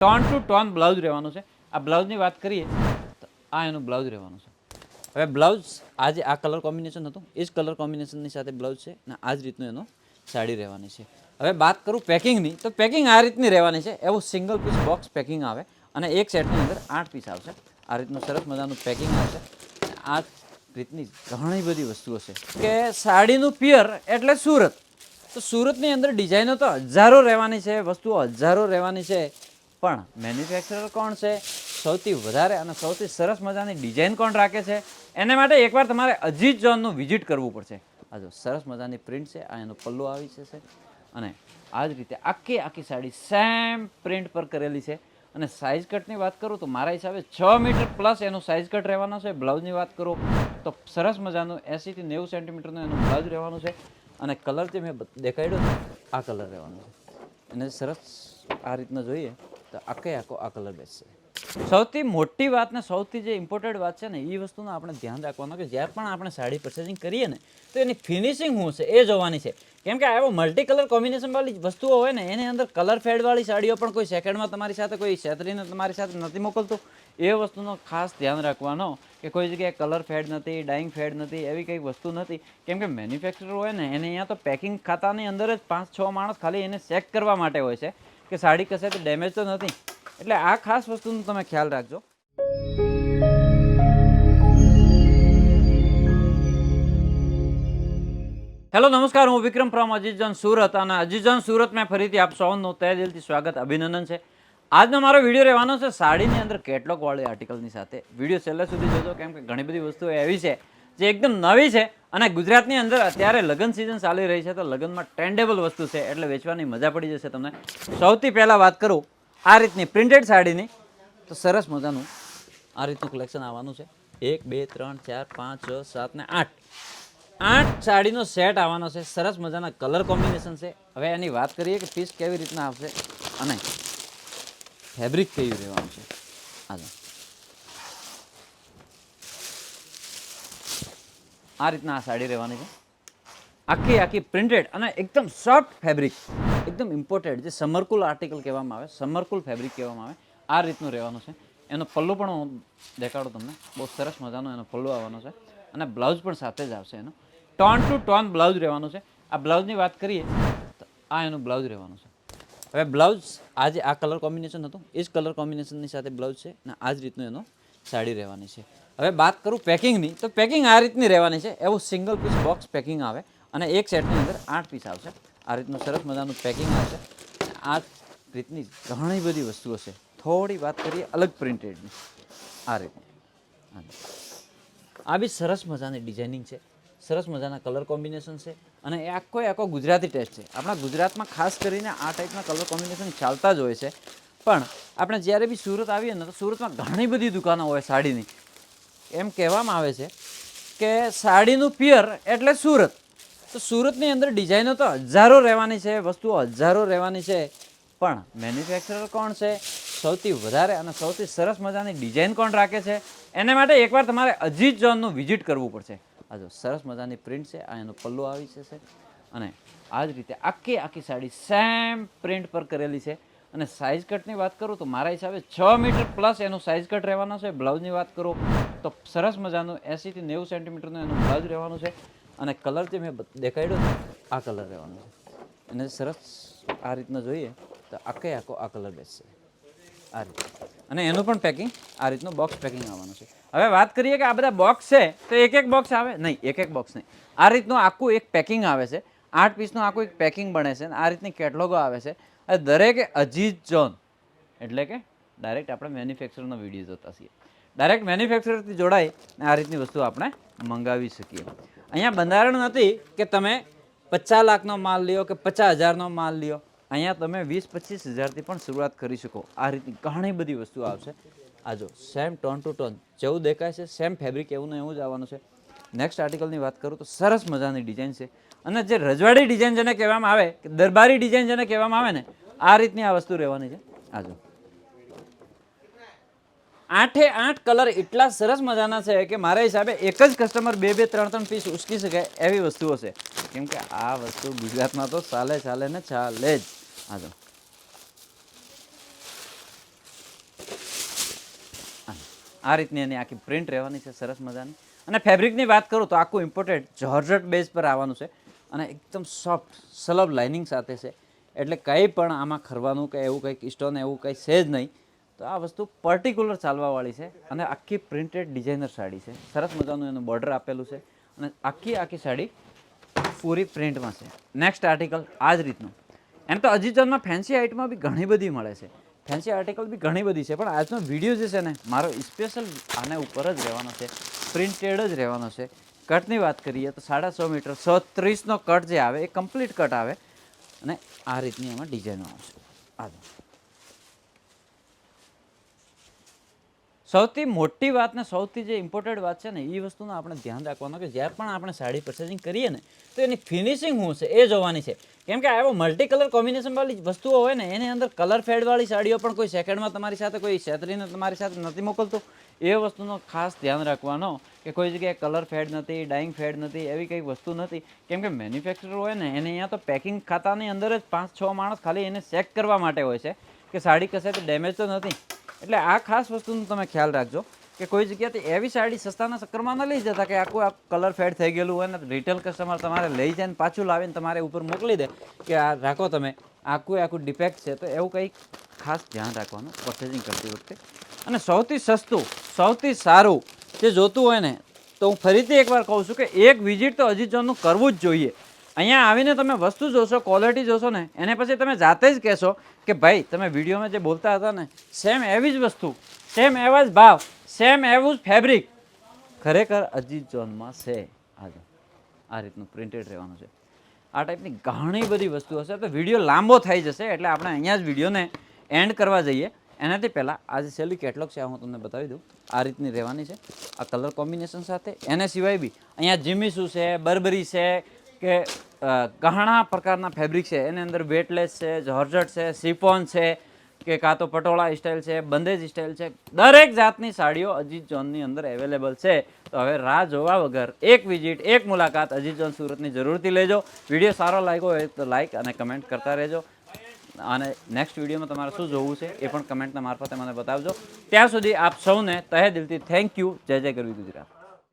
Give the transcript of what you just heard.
Tone two tone blouse રહેવાનું છે. આ બ્લાઉઝની વાત કરીએ, તો આ એનું બ્લાઉઝ રહેવાનું છે. હવે બ્લાઉઝ આજે આ કલર કોમ્બિનેશન હતું. એ જ કલર કોમ્બિનેશનની સાથે બ્લાઉઝ છે અને આ જ રીતનું એનો સાડી રહેવાની છે. હવે વાત કરું પેકિંગની તો પેકિંગ આ રીતની રહેવાની છે. એવું સિંગલ પીસ બોક્સ પેકિંગ આવે અને એક સેટની અંદર આઠ પીસ આવશે. આ રીતનું સરસ મજાનું પેકિંગ આવશે. આ રીતની ઘણી બધી વસ્તુઓ છે. કે સાડીનું પિયર એટલે સુરત. તો સુરતની અંદર ડિઝાઇનો તો હજારો રહેવાની છે, વસ્તુઓ હજારો રહેવાની છે. પણ મેન્યુફેક્ચરર કોણ છે? સૌથી વધારે અને સૌથી સરસ મજાની ડિઝાઇન કોણ રાખે છે? એને માટે એકવાર તમારે અજીત જોનનું વિઝિટ કરવું પડશે. આ જો સરસ મજાની પ્રિન્ટ છે, આ એનો પલ્લો આવી છે અને આ જ રીતે આખી આખી સાડી સેમ પ્રિન્ટ પર કરેલી છે. અને સાઇઝ કટની વાત કરું તો મારા હિસાબે છ મીટર પ્લસ એનું સાઇઝ કટ રહેવાનો છે. બ્લાઉઝની વાત કરું તો સરસ મજાનું એંસીથી નેવું સેન્ટીમીટરનું એનું બ્લાઉઝ રહેવાનું છે. અને કલર જે મેં દેખાડ્યો આ કલર રહેવાનો છે. અને સરસ આ રીતના જોઈએ. તો આખે આખો આ કલર બેસશે સૌથી મોટી વાત ને સૌથી જે ઇમ્પોર્ટન્ટ વાત છે ને એ વસ્તુનું આપણે ધ્યાન રાખવાનું કે જ્યારે પણ આપણે સાડી પર્ચેસિંગ કરીએ ને, તો એની ફિનિશિંગ શું છે એ જોવાની છે. કેમ કે આવો મલ્ટી કલર કોમ્બિનેશનવાળી વસ્તુઓ હોય ને, એની અંદર કલર ફેડવાળી સાડીઓ પણ કોઈ સેકન્ડમાં તમારી સાથે, કોઈ છેતરીને તમારી સાથે નથી મોકલતું. એ વસ્તુનો ખાસ ધ્યાન રાખવાનો કે કોઈ જગ્યાએ કલર ફેડ નથી ડાઈંગ ફેડ નથી, એવી કંઈ વસ્તુ નથી. કેમ કે મેન્યુફેક્ચર હોય ને, એને અહીંયા તો પેકિંગ ખાતાની અંદર જ પાંચ છ માણસ ખાલી એને ચેક કરવા માટે હોય છે. કે સાડી કશેથી ડેમેજ તો નથી. એટલે આ ખાસ વસ્તુનો તમે ખ્યાલ રાખજો. હેલો, નમસ્કાર. હું વિક્રમ ફ્રોમ અજીતજન સુરત અને અજીતજન સુરત મેં ફરીથી આપ સૌનું તહે દિલથી સ્વાગત, અભિનંદન છે. આજનો મારો વીડિયો રહેવાનો છે સાડીની અંદર કેટલોક વાળી આર્ટિકલની સાથે. વીડિયો છેલ્લે સુધી જોજો, કેમ કે ઘણી બધી વસ્તુઓ એવી છે જે એકદમ નવી છે અને ગુજરાતની અંદર અત્યારે લગ્ન સિઝન ચાલી રહી છે તો લગ્નમાં ટ્રેન્ડેબલ વસ્તુ છે એટલે વેચવાની મજા પડી જશે તમને. સૌથી પહેલાં વાત કરું આ રીતની પ્રિન્ટેડ સાડીની. તો સરસ મજાનું આ રીતનું કલેક્શન આવવાનું છે. એક, બે, ત્રણ, ચાર, પાંચ, છ, સાત ને આઠ. આઠ સાડીનો સેટ આવવાનો છે. સરસ મજાના કલર કોમ્બિનેશન છે. હવે એની વાત કરીએ કે પીસ કેવી રીતના આવશે અને ફેબ્રિક કેવી રહેવાનું છે. હાલો. આ રીતના આ સાડી રહેવાની છે. આખી આખી પ્રિન્ટેડ અને એકદમ સોફ્ટ ફેબ્રિક એકદમ ઇમ્પોર્ટેડ જે સમરકુલ આર્ટિકલ કહેવામાં આવે સમરકુલ ફેબ્રિક કહેવામાં આવે, આ રીતનું રહેવાનું છે. એનો પલ્લો પણ હું દેખાડું તમને. બહુ સરસ મજાનો એનો પલ્લો આવવાનો છે અને બ્લાઉઝ પણ સાથે જ આવશે એનો. ટોન ટુ ટોન બ્લાઉઝ રહેવાનું છે. આ બ્લાઉઝની વાત કરીએ તો આ એનું બ્લાઉઝ રહેવાનું છે. હવે બ્લાઉઝ આજે આ કલર કોમ્બિનેશન હતું. એ જ કલર કોમ્બિનેશનની સાથે બ્લાઉઝ છે અને આ જ રીતનું એનો સાડી રહેવાની છે. હવે વાત કરું પેકિંગની, તો પેકિંગ આ રીતની રહેવાની છે. એવું સિંગલ પીસ બોક્સ પેકિંગ આવે અને એક સેટની અંદર આઠ પીસ આવશે. આ રીતનું સરસ મજાનું પેકિંગ આવશે. આ રીતની ઘણી બધી વસ્તુઓ છે. થોડી વાત કરીએ અલગ પ્રિન્ટેડની આ રીતની. આ બી સરસ મજાની ડિઝાઇનિંગ છે. સરસ મજાના કલર કોમ્બિનેશન છે. અને એ આખો આખો ગુજરાતી ટેસ્ટ છે. આપણા ગુજરાતમાં ખાસ કરીને આ ટાઈપના કલર કોમ્બિનેશન ચાલતા જ હોય છે. પણ આપણે જ્યારે બી સુરત આવીએ ને તો સુરતમાં ઘણી બધી દુકાનો હોય સાડીની. એમ કહેવામાં આવે છે કે સાડીનું પિયર એટલે સુરત. તો સુરતની અંદર ડિઝાઇનો તો હજારો રહેવાની છે, વસ્તુઓ હજારો રહેવાની છે, પણ મેન્યુફેક્ચરર કોણ છે? સૌથી વધારે અને સૌથી સરસ મજાની ડિઝાઇન કોણ રાખે છે? એને માટે એકવાર તમારે અજીત જોનનું વિઝિટ કરવું પડશે. આ જો સરસ મજાની પ્રિન્ટ છે, આ એનો પલ્લો આવી છે અને આ જ રીતે આખી આખી સાડી સેમ પ્રિન્ટ પર કરેલી છે. અને સાઇઝ કટની વાત કરું તો મારા હિસાબે છ મીટર પ્લસ એનું સાઇઝ કટ રહેવાનો છે. બ્લાઉઝની વાત કરું તો સરસ મજાનું એંસીથી નેવું સેન્ટીમીટરનું એનું બ્લાઉઝ રહેવાનું છે. અને કલર જે મેં દેખાડ્યો આ કલર રહેવાનો છે. અને સરસ આ રીતના જોઈએ તો આખે આખો આ કલર બેસશે. આ રીતે. અને એનું પણ પેકિંગ આ રીતનું બોક્સ પેકિંગ આવવાનું છે. હવે વાત કરીએ કે આ બધા બોક્સ છે, તો એક એક બોક્સ આવે? નહીં, એક એક બોક્સ નહીં. આ રીતનું આખું એક પેકિંગ આવે છે. આઠ પીસનું આખું એક પેકિંગ બને છે અને આ રીતની કેટલોગો આવે છે. દરેકે અજીત જોન, એટલે કે ડાયરેક્ટ આપણે મેન્યુફેક્ચરનો વીડિયો જોતા છીએ. ડાયરેક્ટ મેન્યુફેક્ચરથી જોડાઈ આ રીતની વસ્તુ આપણે મંગાવી શકીએ. અહીંયા બંધારણ નથી કે તમે પચાસ લાખનો માલ લ્યો કે પચાસ હજારનો માલ લ્યો. અહીંયા તમે વીસ પચીસ હજારથી પણ શરૂઆત કરી શકો. આ રીતની ઘણી બધી વસ્તુ આવશે. આ જો સેમ ટોન ટુ ટોન જેવું દેખાય છે સેમ ફેબ્રિક એવું ને એવું જ આવવાનું છે. નેક્સ્ટ આર્ટિકલની વાત કરું તો સરસ મજાની ડિઝાઇન છે. અને જે રજવાડી ડિઝાઇન જેને કહેવામાં આવે, કે દરબારી ડિઝાઇન જેને કહેવામાં આવે ને, આ રીતની આ વસ્તુ રહેવાની છે. આજુ આઠે આઠ કલર એટલા સરસ મજાના છે કે મારા હિસાબે એક જ કસ્ટમર બે બે ત્રણ ત્રણ પીસ ઉચકી શકે એવી વસ્તુઓ છે. કેમ કે આ વસ્તુ ગુજરાતમાં તો ચાલે ચાલે ને ચાલે જ. આજુ આ રીતની એની આખી પ્રિન્ટ રહેવાની છે, સરસ મજાની. અને ફેબ્રિકની વાત કરું તો આખું ઇમ્પોર્ટેડ જોર્જટ બેઝ પર આવવાનું છે અને એકદમ સોફ્ટ સલબ લાઇનિંગ સાથે છે. એટલે કંઈ પણ આમાં ખરવાનું કે એવું કંઈક સ્ટોન એવું કંઈ છે જ નહીં. તો આ વસ્તુ પર્ટિક્યુલર ચાલવાવાળી છે અને આખી પ્રિન્ટેડ ડિઝાઇનર સાડી છે. સરસ મજાનું એનું બોર્ડર આપેલું છે અને આખી આખી સાડી પૂરી પ્રિન્ટમાં છે. નેક્સ્ટ આર્ટિકલ આ જ રીતનું. એમ તો અજીજનમાં ફેન્સી આઇટમાં બી ઘણી બધી મળે છે. ફેન્સી આર્ટિકલ બી ઘણી બધી છે, પણ આજનો વીડિયો જે છે ને, મારો સ્પેશિયલ આના ઉપર જ રહેવાનો છે પ્રિન્ટેડ જ રહેવાનો છે. કટની વાત કરીએ તો સાડા સો મીટર સો ત્રીસનો કટ જે આવે, એ કમ્પ્લીટ કટ આવે. અને આ રીતની એમાં ડિઝાઇનો આવશે આ સૌથી મોટી વાત ને સૌથી જે ઇમ્પોર્ટન્ટ વાત છે ને એ વસ્તુનું આપણે ધ્યાન રાખવાનું કે જ્યારે પણ આપણે સાડી પર્ચેસિંગ કરીએ ને, તો એની ફિનિશિંગ શું છે એ જોવાની છે. કેમ કે આવો મલ્ટી કલર કોમ્બિનેશનવાળી વસ્તુઓ હોય ને, એની અંદર કલર ફેડવાળી સાડીઓ પણ કોઈ સેકન્ડમાં તમારી સાથે, કોઈ છેતરીને તમારી સાથે નથી મોકલતું. એ વસ્તુનો ખાસ ધ્યાન રાખવાનો કે કોઈ જગ્યાએ કલર ફેડ નથી ડાઇંગ ફેડ નથી, એવી કંઈ વસ્તુ નથી. કેમ કે મેન્યુફેક્ચર હોય ને, એને અહીંયા તો પેકિંગ ખાતાની અંદર જ પાંચ છ માણસ ખાલી એને ચેક કરવા માટે હોય છે કે સાડી કશે તો ડેમેજ તો નથી. એટલે આ ખાસ વસ્તુનો તમે ખ્યાલ રાખજો કે કોઈ જગ્યાથી એવી સાડી સસ્તાના ચક્કરમાં ન લઈ જતા કે આખું આ કલર ફેડ થઈ ગયેલું હોય ને રિટેલ કસ્ટમર તમારે લઈ જાય ને પાછું લાવીને તમારે ઉપર મોકલી દે કે આ રાખો તમે. આખું આખું ડિફેક્ટ છે. તો એવું કંઈક ખાસ ધ્યાન રાખવાનું પરચેસિંગ કરતી વખતે. અને સૌથી સસ્તું, સૌથી સારું જે જોતું હોય ને, તો હું ફરીથી એકવાર કહું છું કે એક વિઝિટ તો અજીત જોનનું કરવું જ જોઈએ. અહીંયા આવીને તમે વસ્તુ જોશો ક્વોલિટી જોશો ને, એને પછી તમે જાતે જ કહેશો કે ભાઈ, તમે વિડીયોમાં જે બોલતા હતા ને સેમ એવી જ વસ્તુ સેમ એવા જ ભાવ સેમ એવું જ ફેબ્રિક ખરેખર અજીત જોનમાં છે. આજે આ રીતનું પ્રિન્ટેડ રહેવાનું છે. આ ટાઈપની ઘણી બધી વસ્તુ હશે તો વીડિયો લાંબો થઈ જશે, એટલે આપણે અહીંયા જ વિડીયોને એન્ડ કરવા જઈએ. એનાથી પહેલાં આ જે સેલી કેટલોગ છે હું તમને બતાવી દઉં. આ રીતની રહેવાની છે. આ કલર કોમ્બિનેશન સાથે, એને સિવાય બી અહીંયા જીમીસુ છે બર્બરી છે, કે ઘણા પ્રકારના ફેબ્રિક છે, એની અંદર વેટલેસ છે જોર્જટ છે સિફોન છે, કે કાં તો પટોળા સ્ટાઇલ છે બંદેજ સ્ટાઇલ છે, દરેક જાતની સાડીઓ અજીત જોનની અંદર અવેલેબલ છે. તો હવે રાહ જોવા વગર એક વિઝિટ એક મુલાકાત અજીત જોન સુરતની જરૂરથી લેજો. વીડિયો સારો લાગ્યો હોય તો લાઇક અને કમેન્ટ કરતા રહેજો. અને નેક્સ્ટ વિડીયોમાં તમારે શું જોવું છે એ પણ કમેન્ટના મારફતે મને બતાવજો. ત્યાં સુધી આપ સૌને તહે દિલથી થેન્ક યુ જય જય કરવી ગુજરાત.